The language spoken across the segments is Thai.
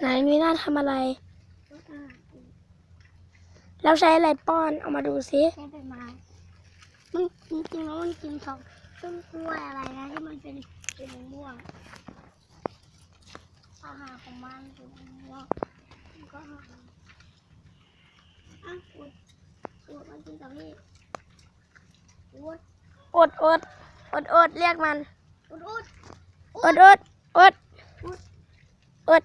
ไหนมีหน้าทำอะไรก็อ่าแล้วใช้อะไรป้อนเอามาดูซิใช้ใบไม้มันจริงๆแล้วมันกินของต้นกล้วยอะไรนะที่มันเป็นเป็นม่วงอาหารของมันคือม่วงมันก็อาหารอะอุดอุดมันกินกับพี่อุดอดอดอดอดเรียกมันอุดอุดอดอดอดอด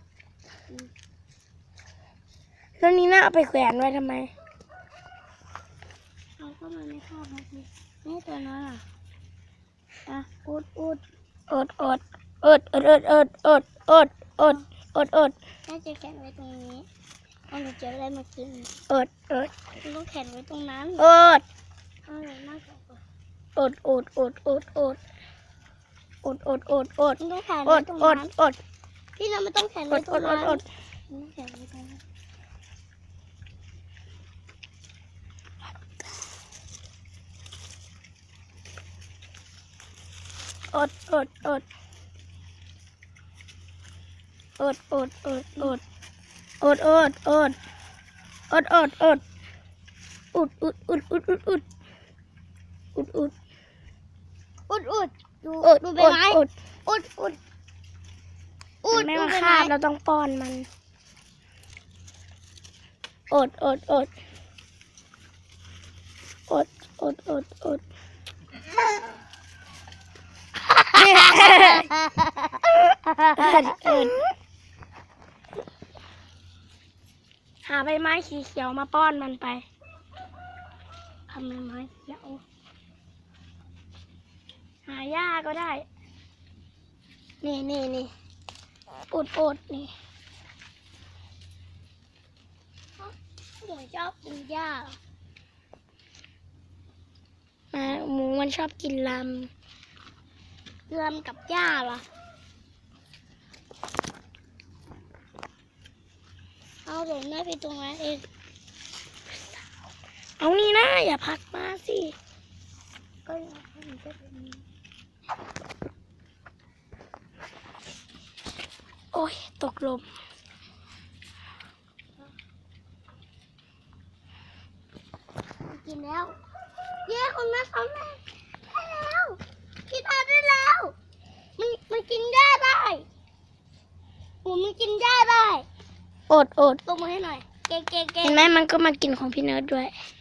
แล้วนี่น่าเอาไปแขวนไว้ทำไมเอาก็มันไม่เข้าครับพี่นี่ตัวนั้นอะอะอุดอุดอดอดอดอดอดอดอดอดอดอดอดน่าจะแขวนไว้ตรงนี้เอาหนูจะได้มากินอดอดมันต้องแขวนไว้ตรงนั้นอดเอาเลยมากกว่าอดอดอดอดอดอดอดอดอดมันต้องแขวนอไว้ดตรงอดนั้นอด พี่น้ำมันต้องแขวนอไว้ดตรองดอนั้ดนอดมันต้องแขวนไว้ตรงนั้นอดอดอดอดอดอดอดอดอดอดอดอดอดอุดอุดอุดอุดอุดอุดอุดอุดอุดอุดดูอุดดูอุดใบไม้อุดอุดอุด อุดไม่ดูมาใบคาไม้บเราต้องป้อนมันอดอดอดอดอดอดอดอดหาใบไม้สีเขียวมาป้อนมันไปทำใบไม้เขียว หาหญ้าก็ได้ นี่นี่นี่ อดอดนี่หนูชอบกินหญ้ามาหมูมันชอบกินลเกลือมกับหญ้าเหรอเอาเดี๋ยวแม่ไปตรงนั้นเอง เอานี่นะ อย่าพักมาสิ ก็ อยากให้มันเป็นแบบนี้โอ้ย ตกลมมันกินแล้ว เย้คนมาทำได้ได้แล้ว กินได้แล้ว มันมันกินหญ้าได้หมูมันกินหญ้าได้อดอดตบมือให้หน่อย เก่งเก่งเก่งเห็นไหมมันก็มากินของพี่เนิร์ดด้วยเ